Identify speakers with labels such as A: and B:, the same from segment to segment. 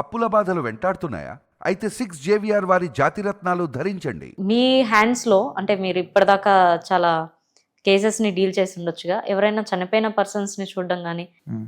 A: అప్పుల బాధలు వెంటాడుతున్నాయా? అయితే సిక్స్ జేవిఆర్ వారి జాతిరత్నాలు ధరించండి.
B: మీ హ్యాండ్స్లో అంటే మీరు ఇప్పటిదాకా చాలా కేసెస్ని డీల్ చేసి ఉండొచ్చుగా ఎవరైనా చనిపోయిన పర్సన్స్ని చూడడం కానీ.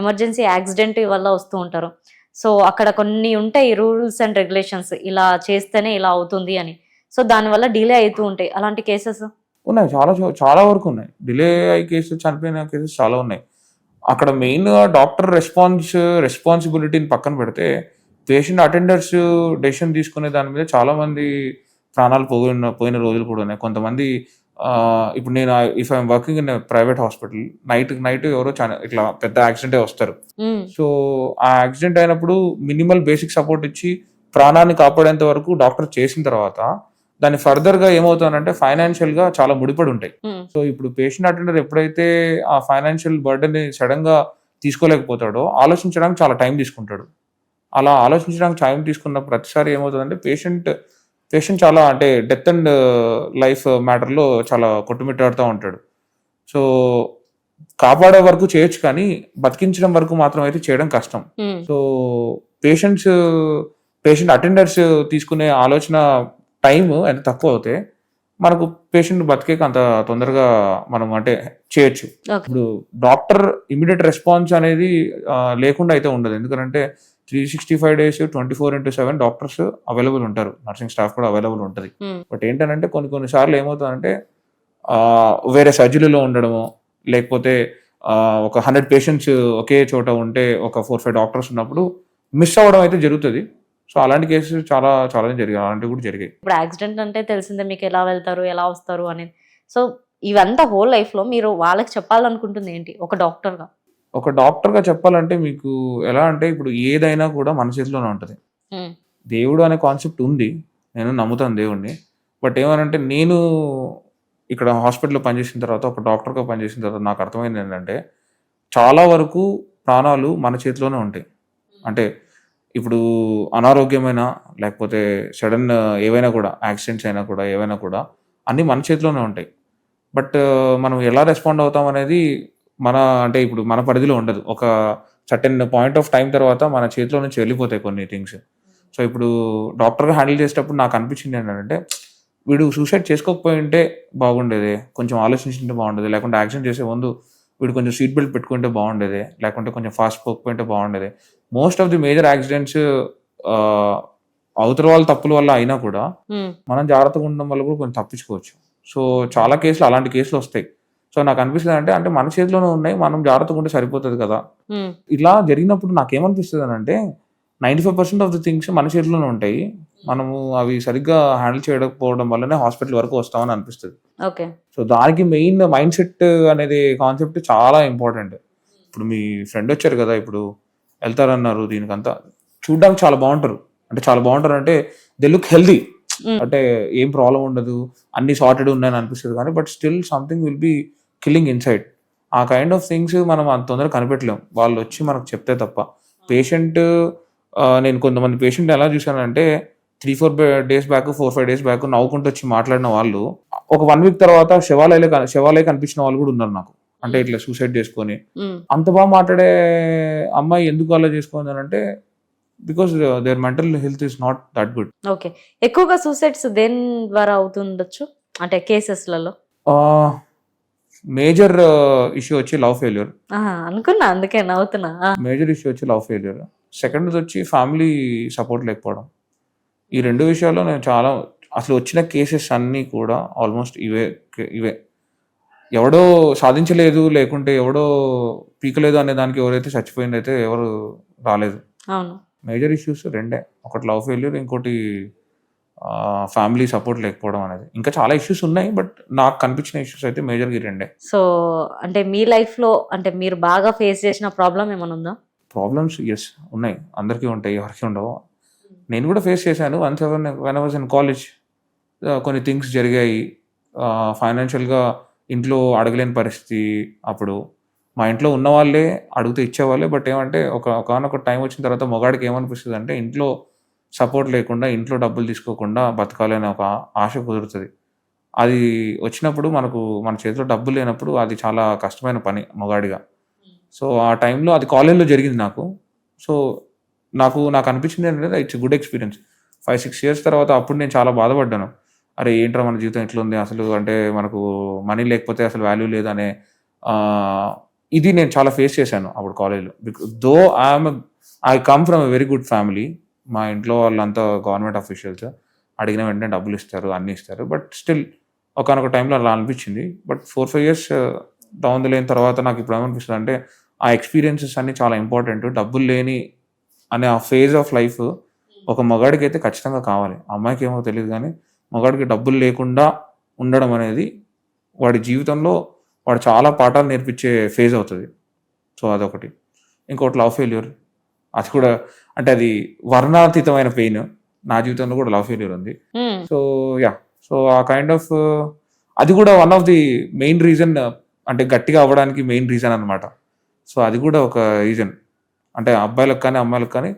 B: ఎమర్జెన్సీ యాక్సిడెంట్ వల్ల వస్తూ ఉంటారు. సో అక్కడ కొన్ని ఉంటాయి రూల్స్ అండ్ రెగ్యులేషన్స్ ఇలా చేస్తేనే ఇలా అవుతుంది అని. సో దానివల్ల డిలే అవుతూ ఉంటాయి. అలాంటి కేసెస్
C: ఉన్నాయి. చాలా చాలా వరకు ఉన్నాయి. డిలే అయ్యి కేసెస్ చనిపోయిన కేసెస్ చాలా ఉన్నాయి. అక్కడ మెయిన్ డాక్టర్ రెస్పాన్స్ రెస్పాన్సిబిలిటీని పక్కన పెడితే పేషెంట్ అటెండర్స్ డెసిషన్ తీసుకునే దాని మీద చాలా మంది ప్రాణాలు పోయిన పోయిన రోజులు కూడా ఉన్నాయి. కొంతమంది ఇప్పుడు నేను if I'm working in private hospital night night ఎవరో ఇట్లా పెద్ద యాక్సిడెంటే వస్తారు. సో ఆ యాక్సిడెంట్ అయినప్పుడు మినిమల్ బేసిక్ సపోర్ట్ ఇచ్చి ప్రాణాన్ని కాపాడేంత వరకు డాక్టర్ చేసిన తర్వాత దాన్ని ఫర్దర్గా ఏమవుతానంటే ఫైనాన్షియల్గా చాలా ముడిపడి ఉంటాయి. సో ఇప్పుడు పేషెంట్ అటెండర్ ఎప్పుడైతే ఆ ఫైనాన్షియల్ బర్డెన్ని సడన్గా తీసుకోలేకపోతాడో ఆలోచించడానికి చాలా టైం తీసుకుంటాడు. అలా ఆలోచించడానికి టైం తీసుకున్న ప్రతిసారి ఏమవుతుందంటే పేషెంట్ పేషెంట్ చాలా అంటే డెత్ అండ్ లైఫ్ మ్యాటర్లో చాలా కొట్టుమిట్టాడుతూ ఉంటాడు. సో కాపాడే వరకు చేయొచ్చు కానీ బతికించడం వరకు మాత్రం అయితే చేయడం కష్టం. సో పేషెంట్స్ పేషెంట్ అటెండర్స్ తీసుకునే ఆలోచన టైం ఎంత తక్కువ అవుతే మనకు పేషెంట్ బతికేక అంత తొందరగా మనం అంటే చేయొచ్చు. ఇప్పుడు డాక్టర్ ఇమీడియట్ రెస్పాన్స్ అనేది లేకుండా అయితే ఉండదు. ఎందుకంటే three sixty five days twenty four into seven doctors available ఉంటారు. నర్సింగ్ స్టాఫ్ కూడా అవైలబుల్ ఉంటుంది. బట్ ఏంటంటే కొన్ని కొన్ని సార్లు ఏమవుతుందంటే వేరే సర్జరీలో ఉండడము లేకపోతే ఒక హండ్రెడ్ పేషెంట్స్ ఒకే చోట ఉంటే ఒక ఫోర్ ఫైవ్ డాక్టర్స్ ఉన్నప్పుడు మిస్ అవ్వడం అయితే జరుగుతుంది. సో అలాంటి కేసెస్ చాలా చాలా జరిగాయి. అలాంటివి కూడా జరిగాయి.
B: ఇప్పుడు యాక్సిడెంట్ అంటే తెలిసిందే మీకు ఎలా వెళ్తారు ఎలా వస్తారు అనేది. సో ఇవంతా హోల్ లైఫ్లో మీరు వాళ్ళకి చెప్పాలనుకుంటుంది ఏంటి? ఒక డాక్టర్గా
C: ఒక డాక్టర్గా చెప్పాలంటే మీకు ఎలా అంటే ఇప్పుడు ఏదైనా కూడా మన చేతిలోనే ఉంటుంది. దేవుడు అనే కాన్సెప్ట్ ఉంది. నేను నమ్ముతాను దేవుడిని బట్ ఏమనంటే నేను ఇక్కడ హాస్పిటల్లో పనిచేసిన తర్వాత ఒక డాక్టర్గా పనిచేసిన తర్వాత నాకు అర్థమైంది ఏంటంటే చాలా వరకు ప్రాణాలు మన చేతిలోనే ఉంటాయి. అంటే ఇప్పుడు అనారోగ్యమైన లేకపోతే సడన్ ఏవైనా కూడా యాక్సిడెంట్స్ అయినా కూడా ఏవైనా కూడా అన్నీ మన చేతిలోనే ఉంటాయి. బట్ మనం ఎలా రెస్పాండ్ అవుతాం అనేది మన అంటే ఇప్పుడు మన పరిధిలో ఉండదు. ఒక సర్టెన్ పాయింట్ ఆఫ్ టైం తర్వాత మన చేతిలో నుంచి వెళ్ళిపోతాయి కొన్ని థింగ్స్ సో ఇప్పుడు డాక్టర్గా హ్యాండిల్ చేసేటప్పుడు నాకు అనిపించింది ఏంటంటే వీడు సూసైడ్ చేసుకోకపోయి ఉంటే బాగుండేది. కొంచెం ఆలోచించుంటే బాగుండేది. లేకుంటే యాక్సిడెంట్ చేసే ముందు వీడు కొంచెం సీట్ బెల్ట్ పెట్టుకుంటే బాగుండేది. లేకుంటే కొంచెం ఫాస్ట్ పోకపోయింటే బాగుండేది. Most of the major accidents అవతల వాళ్ళ తప్పుల వల్ల అయినా కూడా మనం జాగ్రత్తగా ఉండడం వల్ల కూడా కొంచెం తప్పించుకోవచ్చు. సో చాలా కేసులు అలాంటి కేసులు వస్తాయి. సో నాకు అనిపిస్తుంది అంటే అంటే మన చేతిలోనే ఉన్నాయి మనం జాగ్రత్తగా ఉంటే సరిపోతుంది కదా. ఇలా జరిగినప్పుడు నాకేమనిపిస్తుంది అని అంటే ninety five percent of the things మన చేతిలోనే ఉంటాయి. మనము అవి సరిగ్గా హ్యాండిల్ చేయకపోవడం వల్లనే హాస్పిటల్ వరకు వస్తామని అనిపిస్తుంది.
B: ఓకే.
C: సో దానికి మెయిన్ మైండ్ సెట్ అనేది కాన్సెప్ట్ చాలా ఇంపార్టెంట్. ఇప్పుడు మీ ఫ్రెండ్ వచ్చారు కదా ఇప్పుడు వెళ్తారన్నారు దీనికంతా. చూడడానికి చాలా బాగుంటారు. అంటే చాలా బాగుంటారు అంటే దే లుక్ హెల్దీ అంటే ఏం ప్రాబ్లం ఉండదు. అన్ని సార్టెడ్ ఉన్నాయని అనిపిస్తుంది కానీ but still something will be killing inside. ఆ కైండ్ ఆఫ్ థింగ్స్ మనం అంత తొందరగా కనిపెట్టలేం. వాళ్ళు వచ్చి మనకు చెప్తే తప్ప. పేషెంట్ నేను కొంతమంది పేషెంట్ ఎలా చూశానంటే three four days back four five days back నవ్వుకుంటూ వచ్చి మాట్లాడిన వాళ్ళు ఒక వన్ వీక్ తర్వాత శివాలయలో శివాలయ కనిపించిన వాళ్ళు కూడా ఉన్నారు నాకు. అంటే ఇట్లా సూసైడ్ చేసుకొని. అంత బాగా మాట్లాడే అమ్మాయి ఎందుకు అలా చేసుకుంది అని అంటే because their mental health is not that good
B: okay ఎక్కువగా సూసైడ్స్ దేని ద్వారా అవుతుండొచ్చు? అంటే కేసెస్లలో
C: మేజర్ ఇష్యూ వచ్చి లవ్ ఫెయిల్యూర్.
B: అనుకున్నా అందుకే నవ్వుతున్నా.
C: మేజర్ ఇష్యూ వచ్చి లవ్ ఫెయిల్యూర్. సెకండ్ వచ్చి ఫ్యామిలీ సపోర్ట్ లేకపోవడం. ఈ రెండు విషయాల్లో నేను చాలా అసలు వచ్చిన కేసెస్ అన్నీ కూడా ఆల్మోస్ట్ ఇవే ఇవే. ఎవడో సాధించలేదు లేకుంటే ఎవడో పీకలేదు అనే దానికి ఎవరైతే చచ్చిపోయిందైతే ఎవరు రాలేదు.
B: అవును.
C: మేజర్ ఇష్యూస్ రెండే. ఒకటి లవ్ ఫెయిల్యూర్ ఇంకోటి ఫ్యామిలీ సపోర్ట్ లేకపోవడం అనేది. ఇంకా చాలా ఇష్యూస్ ఉన్నాయి బట్ నాకు కనిపించిన ఇష్యూస్ అయితే మేజర్గా ఈ రెండే.
B: సో అంటే మీ లైఫ్లో అంటే మీరు బాగా ఫేస్ చేసిన ప్రాబ్లం ఏమైనా ఉందా?
C: ప్రాబ్లమ్స్ ఎస్ ఉన్నాయి. అందరికీ ఉంటాయి ఎవరికి ఉండవు. నేను కూడా ఫేస్ చేశాను. Once ever when was in college కొన్ని థింగ్స్ జరిగాయి. ఫైనాన్షియల్గా ఇంట్లో అడగలేని పరిస్థితి అప్పుడు. మా ఇంట్లో ఉన్న వాళ్ళే అడిగితే ఇచ్చేవాళ్ళే బట్ ఏమంటే ఒక ఒకనొక టైం వచ్చిన తర్వాత మొగాడికి ఏమనిపిస్తుంది అంటే ఇంట్లో సపోర్ట్ లేకుండా ఇంట్లో డబ్బులు తీసుకోకుండా బతకాలనే ఒక ఆశ కుదురుతుంది. అది వచ్చినప్పుడు మనకు మన చేతిలో డబ్బులు లేనప్పుడు అది చాలా కష్టమైన పని మొగాడిగా. సో ఆ టైంలో అది కాలేజ్లో జరిగింది నాకు. సో నాకు నాకు అనిపించింది ఏంటంటే it's good experience. Five six years తర్వాత అప్పుడు నేను చాలా బాధపడ్డాను. అరే ఏంట్రా మన జీవితం ఎట్లా ఉంది అసలు అంటే మనకు మనీ లేకపోతే అసలు వాల్యూ లేదనే ఇది నేను చాలా ఫేస్ చేశాను అప్పుడు కాలేజ్లో. Because though I'm I come from a very good family. మా ఇంట్లో వాళ్ళంతా గవర్నమెంట్ అఫీషియల్స్ అడిగిన వెంటనే డబ్బులు ఇస్తారు అన్నీ ఇస్తారు. బట్ స్టిల్ ఒకనొక టైంలో అలా అనిపించింది. But four five years down the line తర్వాత నాకు ఇప్పుడు ఏమనిపిస్తుంది అంటే ఆ ఎక్స్పీరియన్సెస్ అన్ని చాలా ఇంపార్టెంట్ డబ్బులు లేని అనే ఆ ఫేజ్ ఆఫ్ లైఫ్ ఒక మగాడికి అయితే ఖచ్చితంగా కావాలి. అమ్మాయికి ఏమో తెలియదు కానీ మగాడికి డబ్బులు లేకుండా ఉండడం అనేది వాడి జీవితంలో వాడు చాలా పాఠాలు నేర్పించే ఫేజ్ అవుతుంది. సో అదొకటి. ఇంకోటి లవ్ ఫెయిల్యూర్ అది కూడా అంటే అది వర్ణాతీతమైన పెయిన్. నా జీవితంలో కూడా లవ్ ఫెయిల్యూర్ ఉంది.
B: ఉమ్,
C: so yeah so uh kind of అది కూడా one of the main reason అంటే గట్టిగా అవ్వడానికి మెయిన్ రీజన్ అన్నమాట. సో అది కూడా ఒక రీజన్ అంటే అబ్బాయిలకు కానీ అమ్మాయిలకు కానీ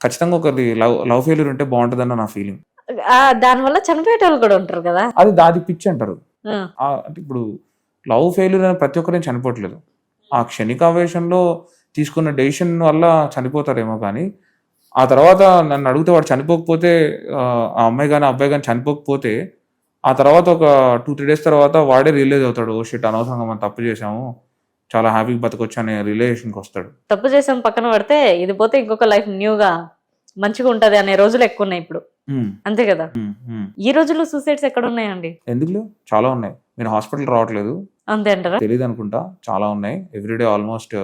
C: ఖచ్చితంగా ఒకటి లవ్ లవ్ ఫెయిల్యూర్ ఉంటే బాగుంటుందన్న నా ఫీలింగ్.
B: దానివల్ల చనిపోయేటోళ్ళు కూడా ఉంటారు కదా?
C: అది దాది పిచ్చి అంటారు. అంటే ఇప్పుడు లవ్ ఫెయిల్యూర్ అని ప్రతి ఒక్కరేం చనిపోవట్లేదు. ఆ క్షణిక ఆవేశంలో తీసుకున్న డెసిషన్ వల్ల చనిపోతారేమో కానీ ఆ తర్వాత నన్ను అడిగితే వాడు చనిపోకపోతే ఆ అమ్మాయి కానీ అబ్బాయి కానీ చనిపోకపోతే ఆ తర్వాత ఒక టూ త్రీ డేస్ తర్వాత వాడే రిలీజ్ అవుతాడు ఓ షిట్ అనవసరంగా మనం తప్పు చేసాము చాలా హ్యాపీగా బతకొచ్చు అనే రిలేషన్కి వస్తాడు.
B: తప్పు చేసాం పక్కన పడితే ఇది పోతే ఇంకొక లైఫ్ న్యూగా మంచిగా ఉంటది అనే రోజులు ఎక్కువ ఉన్నాయి ఇప్పుడు. అంతే కదా. ఈ రోజుల్లో సూసైడ్స్ ఎక్కడ ఉన్నాయండి
C: ఎందుకు? చాలా ఉన్నాయి. మీరు హాస్పిటల్ రావట్లేదు.
B: అంతే అంటారా?
C: తెలియదు అనుకుంటా చాలా ఉన్నాయి. Everyday almost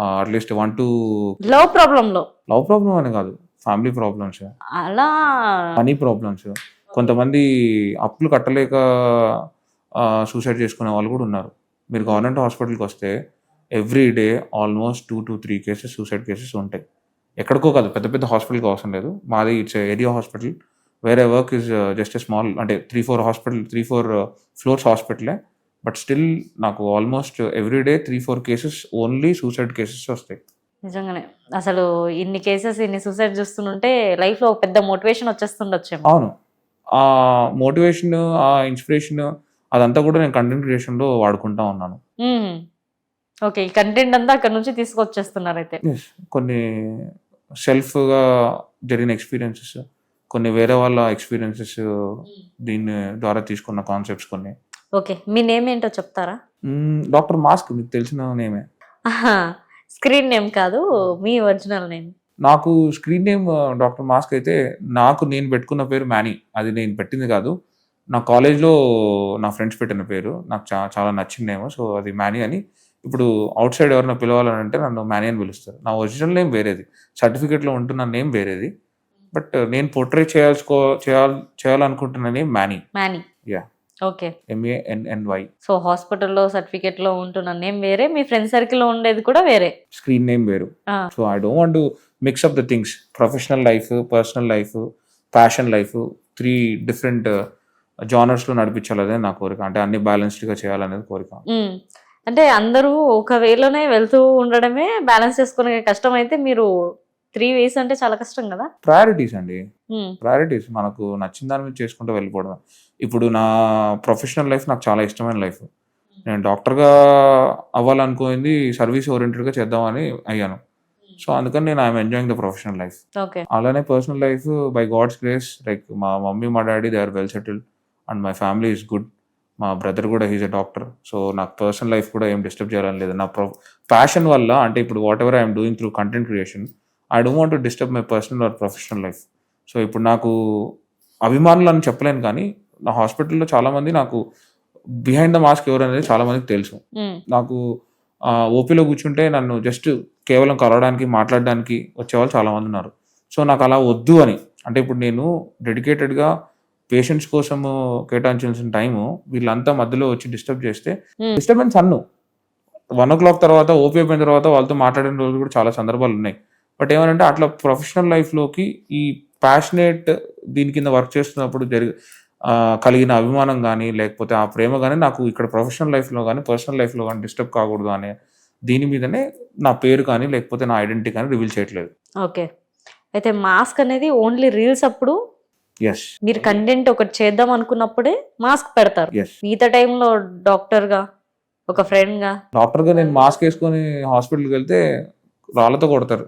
C: at least one two
B: love problem లో.
C: లవ్ ప్రాబ్లం అని కాదు ఫ్యామిలీ ప్రాబ్లమ్స్
B: అలా
C: మనీ ప్రాబ్లమ్స్ కొంతమంది అప్పులు కట్టలేక సూసైడ్ చేసుకునే వాళ్ళు కూడా ఉన్నారు. మీరు గవర్నమెంట్ హాస్పిటల్కి వస్తే every day almost two to three cases suicide cases ఉంటాయి. ఎక్కడికో కాదు పెద్ద పెద్ద హాస్పిటల్కి అవసరం లేదు. మాది ఇట్స్ ఏరియా హాస్పిటల్ వేరే వర్క్ ఇస్ జస్ట్ స్మాల్ అంటే three four hospital three four floors హాస్పిటలే but still నాకు almost every day three four cases only suicide cases వస్తాయి.
B: నిజంగానే. అసలు ఇన్ని కేసెస్ ఇన్ని సూసైడ్ చూస్తుంటే లైఫ్లో ఒక పెద్ద మోటివేషన్ వచ్చేస్తుండొచ్చేమో.
C: అవును. ఆ మోటివేషన్ ఆ ఇన్స్పిరేషన్ అదంతా కూడా నేను కంటెంట్ క్రియేషన్లో వాడుకుంటా ఉన్నాను.
B: ఓకే. ఈ కంటెంట్ అంతా అక్కడ నుంచి తీసుకొచ్చేస్తున్నారు అయితే.
C: కొన్ని సెల్ఫ్గా జరిగిన ఎక్స్పీరియన్సెస్ కొన్ని వేరే వాళ్ళ ఎక్స్పీరియన్సెస్ దీని ద్వారా తీసుకున్న కాన్సెప్ట్స్ కొన్ని.
B: ఓకే మీ నేమ్ ఏంటో చెప్తారా?
C: డాక్టర్ మాస్క్ మీకు తెలిసిన నేమే.
B: స్క్రీన్ నేమ్ కాదు మీ ఒరిజినల్ నేమ్.
C: నాకు స్క్రీన్ నేమ్ డాక్టర్ మాస్క్ అయితే నాకు నేను పెట్టుకున్న పేరు మ్యానీ అది నేను పెట్టింది కాదు. నా కాలేజ్లో నా ఫ్రెండ్స్ పెట్టిన పేరు. నాకు చా చాలా నచ్చిన నేమ్ సో అది మ్యానీ అని. ఇప్పుడు అవుట్ సైడ్ ఎవరైనా పిలవాలని అంటే నన్ను మ్యానీ అని పిలుస్తారు. నా ఒరిజినల్ నేమ్ వేరేది. సర్టిఫికేట్లో ఉంటున్న నేమ్ వేరేది. బట్ నేను పోర్ట్రే చేయాల్సుకో చేయాల్ చేయాలనుకుంటున్న name Manny
B: Manny
C: Yeah.
B: Okay.
C: M A N N Y
B: so హాస్పిటల్లో సర్టిఫికేట్లో ఉంటున్న నేమ్ వేరే మీ ఫ్రెండ్ సర్కిల్లో ఉండేది కూడా వేరే.
C: స్క్రీన్ నేమ్ వేరు. So I don't want mix up the things professional life personal life passion life three different జానర్స్లో నడిపించాలి అదే నా కోరిక. అంటే అన్ని బ్యాలెన్స్డ్గా చేయాలనేది కోరిక.
B: అంటే అందరూ ఒక వేలోనే వెళ్తూ ఉండడమే బ్యాలెన్స్ చేసుకునే కష్టం అయితే మీరు త్రీ వేస్ అంటే చాలా కష్టం కదా?
C: ప్రయారిటీస్ అండి. ప్రయారిటీస్ మనకు నచ్చిన దాని మీద చేసుకుంటూ వెళ్ళిపోవడం ఇప్పుడు నా ప్రొఫెషనల్ లైఫ్ నాకు చాలా ఇష్టమైన లైఫ్ నేను డాక్టర్గా అవ్వాలనుకుంది సర్వీస్ ఓరియంటెడ్గా చేద్దామని అయ్యాను. సో అందుకని నేను I'm enjoying the professional life
B: okay
C: అలానే personal life by God's grace like మా మమ్మీ మా daddy they are well settled and my family is good మా బ్రదర్ కూడా హీజ్ ఎ డాక్టర్ సో నాకు పర్సనల్ లైఫ్ కూడా ఏం డిస్టర్బ్ చేయాలని లేదు. నా ప్రొ ప్యాషన్ వల్ల అంటే ఇప్పుడు whatever I'm doing through content creation I don't want to disturb my personal or professional life so ఇప్పుడు నాకు అభిమానులు అని చెప్పలేను కానీ నా హాస్పిటల్లో చాలామంది నాకు బిహైండ్ ద మాస్క్ ఎవరు అనేది చాలా మందికి తెలుసు.
B: నాకు
C: ఓపీలో కూర్చుంటే నన్ను జస్ట్ కేవలం కలవడానికి మాట్లాడడానికి వచ్చేవాళ్ళు చాలా మంది ఉన్నారు. సో నాకు అలా వద్దు అని. అంటే ఇప్పుడు నేను డెడికేటెడ్గా పేషెంట్స్ కోసము కేటాయించాల్సిన టైము వీళ్ళంతా మధ్యలో వచ్చి డిస్టర్బ్ చేస్తే. డిస్టర్బెన్స్ అన్ను. వన్ ఓ క్లాక్ తర్వాత ఓపీ అయిపోయిన తర్వాత వాళ్ళతో మాట్లాడిన రోజులు కూడా చాలా సందర్భాలు ఉన్నాయి. బట్ ఏమనంటే అట్లా ప్రొఫెషనల్ లైఫ్లోకి ఈ ప్యాషనేట్ దీని కింద వర్క్ చేస్తున్నప్పుడు జరిగి కలిగిన అభిమానం కానీ లేకపోతే ఆ ప్రేమ కానీ నాకు ఇక్కడ ప్రొఫెషనల్ లైఫ్లో కానీ పర్సనల్ లైఫ్లో కానీ డిస్టర్బ్ కాకూడదు అనే దీని మీదనే నా పేరు కానీ లేకపోతే నా ఐడెంటిటీ కానీ రివీల్ చేయట్లేదు.
B: ఓకే. అయితే మాస్క్ అనేది ఓన్లీ రీల్స్ అప్పుడు
C: ఎస్
B: మీరు కంటెంట్ ఒకటి చేద్దాం అనుకున్నప్పుడే మాస్క్ పెడతారు. మిగతా టైంలో డాక్టర్గా ఒక ఫ్రెండ్గా?
C: డాక్టర్గా నేను మాస్క్ వేసుకొని హాస్పిటల్కి వెళ్తే రాళ్ళతో కొడతారు.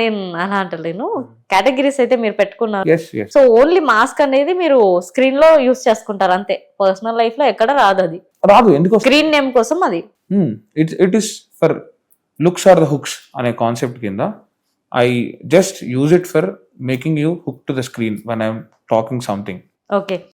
B: నేను అలా అంటలేను. కేటగిరీస్ అయితే మీరు పెట్టుకున్నారు. సో ఓన్లీ మాస్క్ అనేది మీరు స్క్రీన్లో యూస్ చేసుకుంటారు అంతే. పర్సనల్ లైఫ్లో ఎక్కడ రాదు అది.
C: రాదు ఎందుకు?
B: స్క్రీన్ నేమ్ కోసం అది.
C: It it is for looks or the hooks అనే కాన్సెప్ట్ కింద. I just use it for making you hook to the screen one I'm talking something
B: okay